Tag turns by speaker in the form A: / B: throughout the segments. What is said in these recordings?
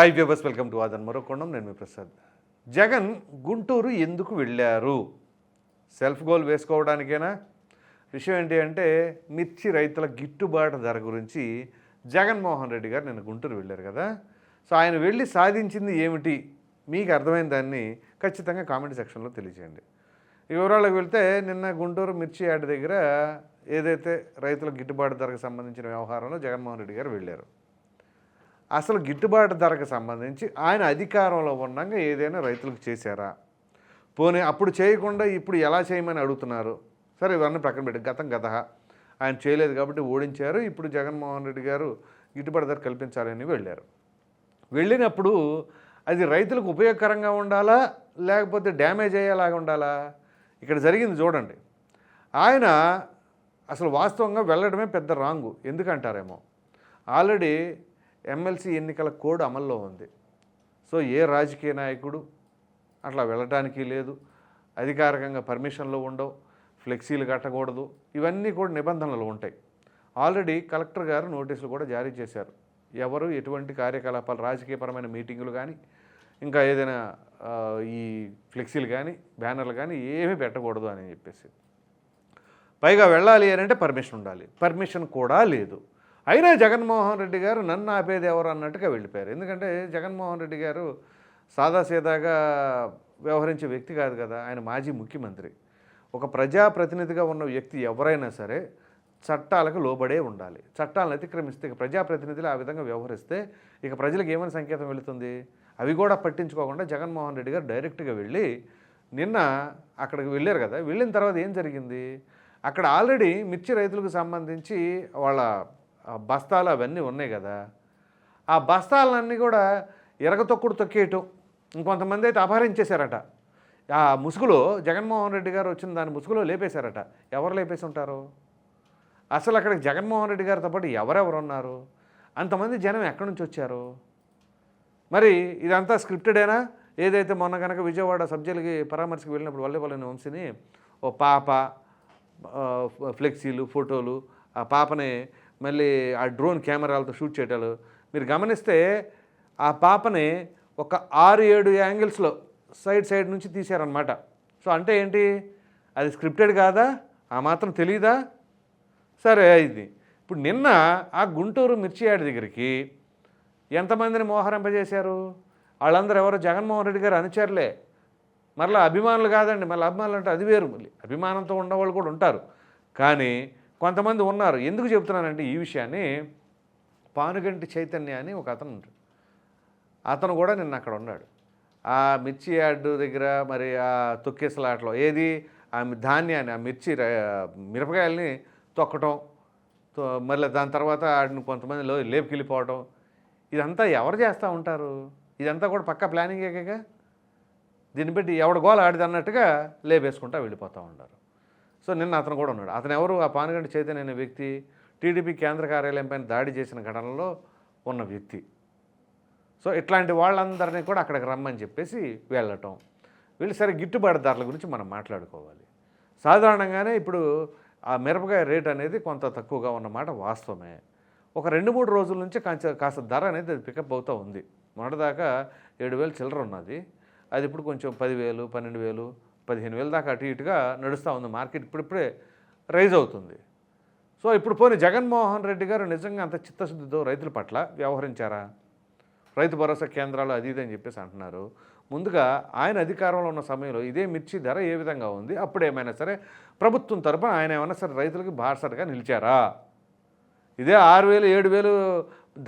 A: Hi viewers welcome to ఆదన్ మరొకొండం నేను మీ ప్రసాద్. జగన్ గుంటూరు ఎందుకు వెళ్ళారు? సెల్ఫ్ గోల్ వేసుకోవడానికేనా? విషయం ఏంటి అంటే మిర్చి రైతుల గిట్టుబాటు ధర గురించి జగన్మోహన్ రెడ్డి గారు నేను గుంటూరు వెళ్ళారు కదా. సో ఆయన వెళ్ళి సాధించింది ఏమిటి? మీకు అర్థమైన దాన్ని ఖచ్చితంగా కామెంట్ సెక్షన్లో తెలియజేయండి. ఈ వివరాలకు వెళ్తే నిన్న గుంటూరు మిర్చి యార్డ్ దగ్గర ఏదైతే రైతుల గిట్టుబాటు ధరకు సంబంధించిన వ్యవహారంలో జగన్మోహన్ రెడ్డి గారు వెళ్ళారు. అసలు గిట్టుబాటు ధరకు సంబంధించి ఆయన అధికారంలో ఉండగా ఏదైనా రైతులకు చేశారా? పోనీ అప్పుడు చేయకుండా ఇప్పుడు ఎలా చేయమని అడుగుతున్నారు? సరే ఇవన్నీ ప్రక్కన పెట్టి. గతం గత ఆయన చేయలేదు కాబట్టి ఓడించారు. ఇప్పుడు జగన్మోహన్ రెడ్డి గారు గిట్టుబాటు ధర కల్పించాలని వెళ్ళారు. వెళ్ళినప్పుడు అది రైతులకు ఉపయోగకరంగా ఉండాలా? లేకపోతే డ్యామేజ్ అయ్యేలాగా ఉండాలా? ఇక్కడ జరిగింది చూడండి. ఆయన అసలు వాస్తవంగా వెళ్ళడమే పెద్ద రాంగు. ఎందుకంటారేమో? ఆల్రెడీ ఎమ్మెల్సీ ఎన్నికల కోడ్ అమల్లో ఉంది. సో ఏ రాజకీయ నాయకుడు అట్లా వెళ్ళటానికి లేదు. అధికారికంగా పర్మిషన్లు ఉండవు. ఫ్లెక్సీలు కట్టకూడదు. ఇవన్నీ కూడా నిబంధనలు ఉంటాయి. ఆల్రెడీ కలెక్టర్ గారు నోటీసులు కూడా జారీ చేశారు. ఎవరు ఎటువంటి కార్యకలాపాలు రాజకీయపరమైన మీటింగులు కానీ ఇంకా ఏదైనా ఈ ఫ్లెక్సీలు కానీ బ్యానర్లు కానీ ఏమీ పెట్టకూడదు అని చెప్పేసి. పైగా వెళ్ళాలి అని అంటే పర్మిషన్ ఉండాలి. పర్మిషన్ కూడా లేదు. అయినా జగన్మోహన్ రెడ్డి గారు నన్ను ఆపేది ఎవరు అన్నట్టుగా వెళ్ళిపోయారు. ఎందుకంటే జగన్మోహన్ రెడ్డి గారు సాదాసీదాగా వ్యవహరించే వ్యక్తి కాదు కదా ఆయన మాజీ ముఖ్యమంత్రి. ఒక ప్రజాప్రతినిధిగా ఉన్న వ్యక్తి ఎవరైనా సరే చట్టాలకు లోబడే ఉండాలి. చట్టాలను అతిక్రమిస్తే ఇక ప్రజాప్రతినిధులు ఆ విధంగా వ్యవహరిస్తే ఇక ప్రజలకు ఏమైనా సంకేతం వెళుతుంది? అవి కూడా పట్టించుకోకుండా జగన్మోహన్ రెడ్డి గారు డైరెక్ట్గా వెళ్ళి నిన్న అక్కడికి వెళ్ళారు కదా వెళ్ళిన తర్వాత ఏం జరిగింది? అక్కడ ఆల్రెడీ మిర్చి రైతులకు సంబంధించి వాళ్ళ బస్తాలు అవన్నీ ఉన్నాయి కదా. ఆ బస్తాలన్నీ కూడా ఎరగతొక్కుడు తొక్కేయటం. ఇంకొంతమంది అయితే అపహరించేశారట ఆ ముసుగులో జగన్మోహన్ రెడ్డి గారు వచ్చిన దాని ముసుగులో లేపేశారట. ఎవరు లేపేసి ఉంటారు? అసలు అక్కడికి జగన్మోహన్ రెడ్డి గారితో పాటు ఎవరెవరు ఉన్నారు? అంతమంది జనం ఎక్కడి నుంచి వచ్చారు? మరి ఇదంతా స్క్రిప్టెడేనా? ఏదైతే మొన్న కనుక విజయవాడ సబ్జెక్టుకి పరామర్శకు వెళ్ళినప్పుడు వల్లేపల్లిని వంశీని ఓ పాప ఫ్లెక్సీలు ఫోటోలు ఆ పాపని మళ్ళీ ఆ డ్రోన్ కెమెరాలతో షూట్ చేయటాలు. మీరు గమనిస్తే ఆ పాపని ఒక ఆరు ఏడు యాంగిల్స్లో సైడ్ సైడ్ నుంచి తీశారనమాట సో అంటే ఏంటి? అది స్క్రిప్టెడ్ కాదా? ఆ మాత్రం తెలీదా? సరే ఇది ఇప్పుడు నిన్న ఆ గుంటూరు మిర్చి దగ్గరికి ఎంతమందిని మోహరింపజేశారు? వాళ్ళందరూ ఎవరు? జగన్మోహన్ రెడ్డి గారు అనుచరులే. మరలా అభిమానులు కాదండి. మళ్ళీ అభిమానులు అంటే అది వేరు. మళ్ళీ అభిమానంతో ఉన్నవాళ్ళు కూడా ఉంటారు. కానీ కొంతమంది ఉన్నారు. ఎందుకు చెప్తున్నానంటే ఈ విషయాన్ని పానుగంటి చైతన్య అని ఒక అతను ఉంటాడు. అతను కూడా నిన్న అక్కడ ఉన్నాడు. ఆ మిర్చి యార్డు దగ్గర మరి ఆ తొక్కేసలాట్లో ఏది? ఆ ధాన్యాన్ని ఆ మిర్చి మిరపకాయల్ని తొక్కటం మళ్ళీ దాని తర్వాత వాటిని కొంతమంది లేపుకెళ్ళిపోవటం. ఇదంతా ఎవరు చేస్తూ ఉంటారు? ఇదంతా కూడా పక్క ప్లానింగేగా దీన్ని బట్టి ఎవడ గోల ఆడిది అన్నట్టుగా లేపేసుకుంటా వెళ్ళిపోతూ ఉంటారు. సో నిన్న అతను కూడా ఉన్నాడు. అతను ఎవరు? ఆ పానుగంటి చైతన్య అనే వ్యక్తి టీడీపీ కేంద్ర కార్యాలయం పైన దాడి చేసిన ఘటనలో ఉన్న వ్యక్తి. సో ఇట్లాంటి వాళ్ళందరినీ కూడా అక్కడికి రమ్మని చెప్పేసి వెళ్ళటం. వీళ్ళు సరే గిట్టుబాటు ధరల గురించి మనం మాట్లాడుకోవాలి. సాధారణంగానే ఇప్పుడు ఆ మిరపకాయ రేట్ అనేది కొంత తక్కువగా ఉన్నమాట వాస్తవమే. ఒక రెండు మూడు రోజుల నుంచి కాస్త కాస్త ధర అనేది అది పికప్ అవుతూ ఉంది. మొన్నటిదాకా ఏడు వేలు చిల్లర ఉన్నది. అది ఇప్పుడు కొంచెం పదివేలు పన్నెండు వేలు పదిహేను వేలు దాకా అటు ఇటుగా నడుస్తూ ఉంది. మార్కెట్ ఇప్పుడిప్పుడే రైజ్ అవుతుంది. సో ఇప్పుడు పోనీ జగన్మోహన్ రెడ్డి గారు నిజంగా అంత చిత్తశుద్ధితో రైతుల పట్ల వ్యవహరించారా? రైతు భరోసా కేంద్రాలు అది ఇది అని చెప్పేసి అంటున్నారు. ముందుగా ఆయన అధికారంలో ఉన్న సమయంలో ఇదే మిర్చి ధర ఏ విధంగా ఉంది? అప్పుడు ఏమైనా సరే ప్రభుత్వం తరపున ఆయన ఏమైనా సరే రైతులకి బాసటగా నిలిచారా? ఇదే ఆరు వేలు ఏడు వేలు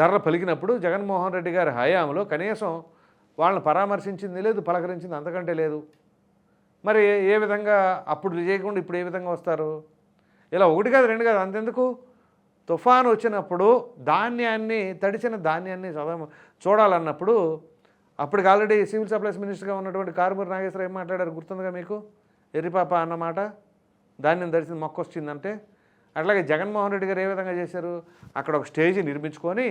A: ధరలు పలికినప్పుడు జగన్మోహన్ రెడ్డి గారి హయాంలో కనీసం వాళ్ళని పరామర్శించింది లేదు పలకరించింది అంతకంటే లేదు. మరి ఏ విధంగా అప్పుడు చేయకుండా ఇప్పుడు ఏ విధంగా వస్తారు? ఇలా ఒకటి కాదు రెండు కాదు అంతెందుకు? తుఫాను వచ్చినప్పుడు ధాన్యాన్ని తడిచిన ధాన్యాన్ని చదవ చూడాలన్నప్పుడు అప్పటికి ఆల్రెడీ సివిల్ సప్లైస్ మినిస్టర్గా ఉన్నటువంటి కారుమూరి నాగేశ్వర ఏం మాట్లాడారు? గుర్తుందిగా మీకు? ఎర్రిపాప అన్నమాట ధాన్యం తడిసిన మొక్క వచ్చిందంటే అట్లాగే జగన్మోహన్ రెడ్డి గారు ఏ విధంగా చేశారు? అక్కడ ఒక స్టేజ్ నిర్మించుకొని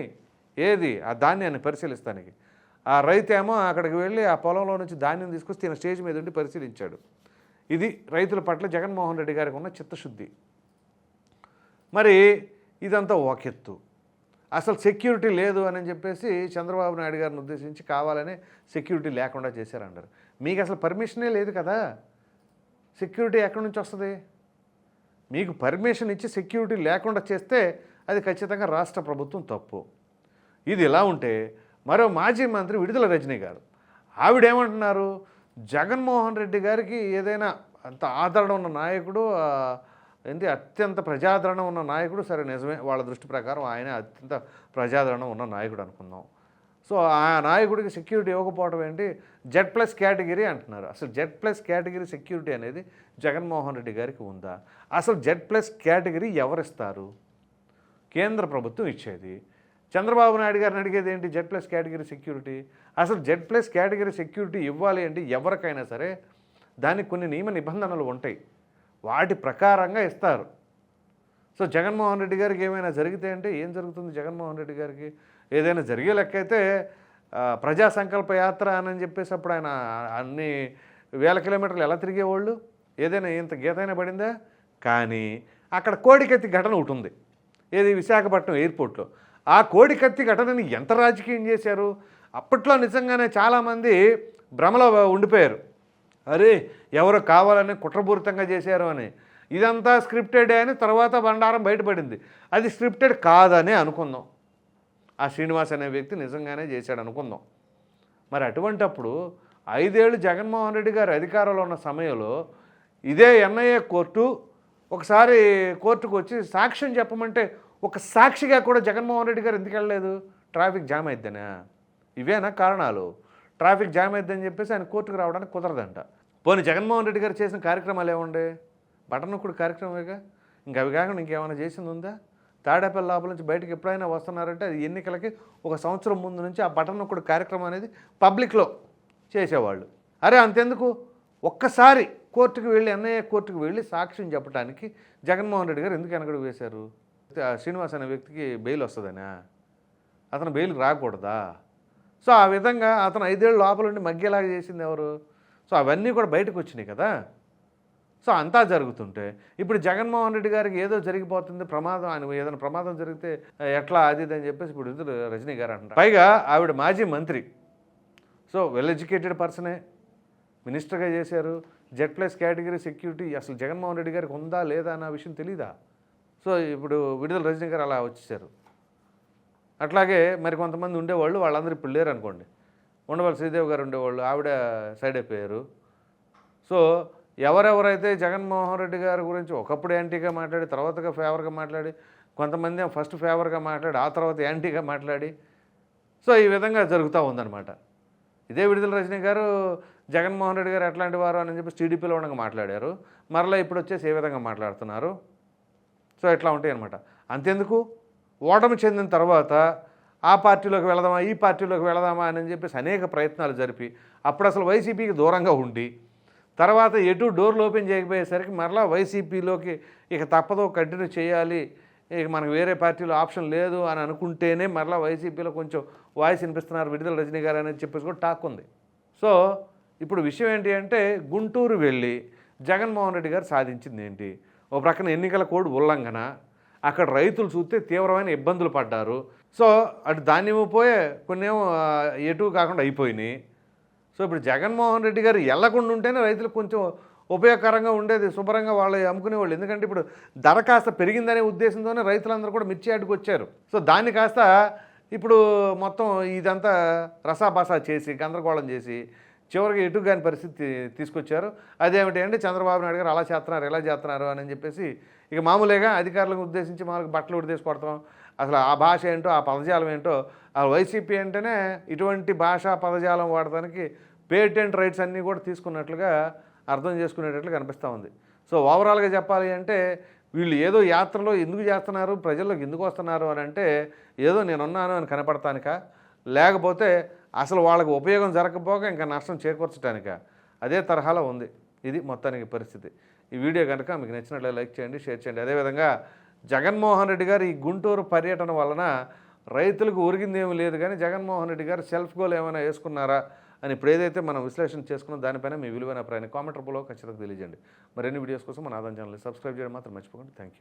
A: ఏది? ఆ ధాన్యాన్ని పరిశీలిస్తానికి. ఆ రైతు ఏమో అక్కడికి వెళ్ళి ఆ పొలంలో నుంచి ధాన్యం తీసుకొస్తే ఈయన స్టేజ్ మీద ఉండి పరిశీలించాడు. ఇది రైతుల పట్ల జగన్మోహన్ రెడ్డి గారికి ఉన్న చిత్తశుద్ధి. మరి ఇదంతా ఒకెత్తు అసలు సెక్యూరిటీ లేదు అని చెప్పేసి చంద్రబాబు నాయుడు గారిని ఉద్దేశించి కావాలని సెక్యూరిటీ లేకుండా చేశారన్నారు మీకు అసలు పర్మిషనే లేదు కదా? సెక్యూరిటీ ఎక్కడి నుంచి వస్తుంది? మీకు పర్మిషన్ ఇచ్చి సెక్యూరిటీ లేకుండా చేస్తే అది ఖచ్చితంగా రాష్ట్ర ప్రభుత్వం తప్పు. ఇది ఇలా ఉంటే మరో మాజీ మంత్రి విడుదల రజనీ గారు. ఆవిడేమంటున్నారు? జగన్మోహన్ రెడ్డి గారికి ఏదైనా అంత ఆదరణ ఉన్న నాయకుడు ఏంటి అత్యంత ప్రజాదరణ ఉన్న నాయకుడు సరే నిజమే వాళ్ళ దృష్టి ప్రకారం ఆయన అత్యంత ప్రజాదరణ ఉన్న నాయకుడు అనుకుందాం. సో ఆ నాయకుడికి సెక్యూరిటీ ఇవ్వకపోవడం ఏంటి? జెడ్ ప్లస్ కేటగిరీ అంటున్నారు. అసలు జెడ్ ప్లస్ కేటగిరీ సెక్యూరిటీ అనేది జగన్మోహన్ రెడ్డి గారికి ఉందా? అసలు జెడ్ ప్లస్ కేటగిరీ ఎవరిస్తారు? కేంద్ర ప్రభుత్వం ఇచ్చేది. చంద్రబాబు నాయుడు గారిని అడిగేది ఏంటి? జెడ్ ప్లస్ కేటగిరీ సెక్యూరిటీ అసలు జెడ్ ప్లస్ కేటగిరీ సెక్యూరిటీ ఇవ్వాలి అంటే ఎవరికైనా సరే దానికి కొన్ని నియమ నిబంధనలు ఉంటాయి. వాటి ప్రకారంగా ఇస్తారు. సో జగన్మోహన్ రెడ్డి గారికి ఏమైనా జరిగితే అంటే ఏం జరుగుతుంది జగన్మోహన్ రెడ్డి గారికి? ఏదైనా జరిగే లెక్క అయితే ప్రజా సంకల్ప యాత్ర అని చెప్పేసి అప్పుడు ఆయన అన్ని వేల కిలోమీటర్లు ఎలా తిరిగేవాళ్ళు? ఏదైనా ఇంత గీతైనా పడిందా? కానీ అక్కడ కోడికెత్తి ఘటన ఒకటి ఉంది. ఏది? విశాఖపట్నం ఎయిర్పోర్ట్లో. ఆ కోడి కత్తి ఘటనని ఎంత రాజకీయం చేశారు? అప్పట్లో నిజంగానే చాలామంది భ్రమలో ఉండిపోయారు. అరే ఎవరో కావాలని కుట్రపూరితంగా చేశారు అని. ఇదంతా స్క్రిప్టెడ్ అని తర్వాత బండారం బయటపడింది. అది స్క్రిప్టెడ్ కాదని అనుకుందాం. ఆ శ్రీనివాస్ అనే వ్యక్తి నిజంగానే చేశాడు అనుకుందాం. మరి అటువంటప్పుడు ఐదేళ్ళు జగన్మోహన్ రెడ్డి గారు అధికారంలో ఉన్న సమయంలో ఇదే ఎన్ఐఏ కోర్టు ఒకసారి కోర్టుకు వచ్చి సాక్ష్యం చెప్పమంటే ఒక సాక్షిగా కూడా జగన్మోహన్ రెడ్డి గారు ఎందుకు వెళ్ళలేదు? ట్రాఫిక్ జామ్ అయిద్దనా. ఇవేనా కారణాలు? ట్రాఫిక్ జామ్ అయిద్దని చెప్పేసి ఆయన కోర్టుకు రావడానికి కుదరదంట. పోనీ జగన్మోహన్ రెడ్డి గారు చేసిన కార్యక్రమాలు ఏముండే? బటన్ నొక్కుడు కార్యక్రమమేగా? ఇంకా అవి కాకుండా ఇంకేమైనా చేసింది ఉందా తాడేపల్లి లోపల నుంచి బయటకు ఎప్పుడైనా వస్తున్నారంటే అది ఎన్నికలకి ఒక సంవత్సరం ముందు నుంచి ఆ బటన్ కార్యక్రమం అనేది పబ్లిక్లో చేసేవాళ్ళు. అరే అంతెందుకు? ఒక్కసారి కోర్టుకు వెళ్ళి ఎన్ఐఏ కోర్టుకు వెళ్ళి సాక్ష్యం చెప్పడానికి జగన్మోహన్ రెడ్డి గారు ఎందుకు వెనకడుగు వేశారు? శ్రీనివాస్ అనే వ్యక్తికి బెయిల్ వస్తుందనా? అతను బెయిల్కి రాకూడదా? సో ఆ విధంగా అతను ఐదేళ్ళు లోపల ఉండి మగ్గేలాగా చేసింది ఎవరు? సో అవన్నీ కూడా బయటకు వచ్చినాయి కదా? సో అంతా జరుగుతుంటే ఇప్పుడు జగన్మోహన్ రెడ్డి గారికి ఏదో జరిగిపోతుంది ప్రమాదం ఆయన ఏదైనా ప్రమాదం జరిగితే ఎట్లా అది అని చెప్పేసి ఇప్పుడు ఇద్దరు రజనీ గారు అంటారు పైగా ఆవిడ మాజీ మంత్రి. సో వెల్ ఎడ్యుకేటెడ్ పర్సనే మినిస్టర్గా చేశారు. జెడ్ ప్లస్ కేటగిరీ సెక్యూరిటీ అసలు జగన్మోహన్ రెడ్డి గారికి ఉందా లేదా అన్న విషయం తెలీదా? సో ఇప్పుడు విడుదల రజనీ గారు అలా వచ్చేసారు. అట్లాగే మరి కొంతమంది ఉండేవాళ్ళు వాళ్ళందరూ ఇప్పుడు లేరు అనుకోండి. ఉండవల్లి శ్రీదేవి గారు ఉండేవాళ్ళు ఆవిడ సైడ్ అయిపోయారు. సో ఎవరెవరైతే జగన్మోహన్ రెడ్డి గారి గురించి ఒకప్పుడు యాంటీగా మాట్లాడి తర్వాతగా ఫేవర్గా మాట్లాడి కొంతమంది ఫస్ట్ ఫేవర్గా మాట్లాడి ఆ తర్వాత యాంటీగా మాట్లాడి సో ఈ విధంగా జరుగుతూ ఉందన్నమాట. ఇదే విడుదల రజనీ గారు జగన్మోహన్ రెడ్డి గారు ఎట్లాంటి వారు అని చెప్పి టీడీపీలో ఉండగా మాట్లాడారు. మరలా ఇప్పుడు వచ్చేసి ఏ విధంగా మాట్లాడుతున్నారు? సో ఇట్లా ఉంటాయి అనమాట అంతెందుకు? ఓటమి చెందిన తర్వాత ఆ పార్టీలోకి వెళదామా ఈ పార్టీలోకి వెళదామా అని చెప్పేసి అనేక ప్రయత్నాలు జరిపి అప్పుడు అసలు వైసీపీకి దూరంగా ఉండి తర్వాత ఎటు డోర్లు ఓపెన్ చేయకపోయేసరికి మరలా వైసీపీలోకి ఇక తప్పదో కంటిన్యూ చేయాలి ఇక మనకు వేరే పార్టీలో ఆప్షన్ లేదు అని అనుకుంటేనే మరలా వైసీపీలో కొంచెం వాయిస్ వినిపిస్తున్నారు విడుదల రజనీ గారు అని చెప్పేసి కూడా టాక్ ఉంది. సో ఇప్పుడు విషయం ఏంటి అంటే గుంటూరు వెళ్ళి జగన్మోహన్ రెడ్డి గారు సాధించింది ఏంటి? ఓ ప్రక్కన ఎన్నికల కోడ్ ఉల్లంఘన. అక్కడ రైతులు చూస్తే తీవ్రమైన ఇబ్బందులు పడ్డారు. సో అటు ధాన్యం పోయే కొన్ని ఏమో ఎటు కాకుండా అయిపోయినాయి. సో ఇప్పుడు జగన్మోహన్ రెడ్డి గారు వెళ్ళకుండా ఉంటేనే రైతులకు కొంచెం ఉపయోగకరంగా ఉండేది శుభ్రంగా వాళ్ళు అమ్ముకునేవాళ్ళు. ఎందుకంటే ఇప్పుడు ధర కాస్త పెరిగిందనే ఉద్దేశంతోనే రైతులందరూ కూడా మిర్చి అడ్డుకు వచ్చారు. సో దాన్ని కాస్త ఇప్పుడు మొత్తం ఇదంతా రసాబసా చేసి గందరగోళం చేసి చివరికి ఎటు కాని పరిస్థితి తీసుకొచ్చారు. అదేమిటి అంటే చంద్రబాబు నాయుడు గారు అలా చేస్తున్నారు ఇలా చేస్తున్నారు అని చెప్పేసి ఇక మామూలుగా అధికారులకు ఉద్దేశించి మామూలుగా బట్టలు ఉడిదేసి కొడతాం అసలు ఆ భాష ఏంటో ఆ పదజాలం ఏంటో ఆ వైసీపీ అంటేనే ఇటువంటి భాషా పదజాలం వాడటానికి పేటెంట్ రైట్స్ అన్నీ కూడా తీసుకున్నట్లుగా అర్థం చేసుకునేటట్లు కనిపిస్తూ ఉంది. సో ఓవరాల్గా చెప్పాలి అంటే వీళ్ళు ఏదో యాత్రలో ఎందుకు చేస్తున్నారు ప్రజల్లోకి ఎందుకు వస్తున్నారు అని అంటే ఏదో నేనున్నాను అని కనపడటానిక లేకపోతే అసలు వాళ్ళకి ఉపయోగం జరగకపోగా ఇంకా నష్టం చేకూర్చడానిక అదే తరహాలో ఉంది. ఇది మొత్తానికి పరిస్థితి. ఈ వీడియో కనుక మీకు నచ్చినట్లే లైక్ చేయండి షేర్ చేయండి. అదేవిధంగా జగన్మోహన్ రెడ్డి గారు ఈ గుంటూరు పర్యటన వలన రైతులకు ఒరిగిందేమీ లేదు కానీ జగన్మోహన్ రెడ్డి గారు సెల్ఫ్ గోల్ ఏమైనా వేసుకున్నారా అని ఇప్పుడు ఏదైతే మనం విశ్లేషణ చేసుకున్న దానిపైన మీ విలువైన అభిప్రాయాన్ని కామెంట్ రూపంలో ఖచ్చితంగా తెలియజేయండి. మరిన్ని వీడియోస్ కోసం మన ఆదాయం ఛానల్ సబ్స్క్రైబ్ చేయడం మాత్రం మర్చిపోకండి. Thank you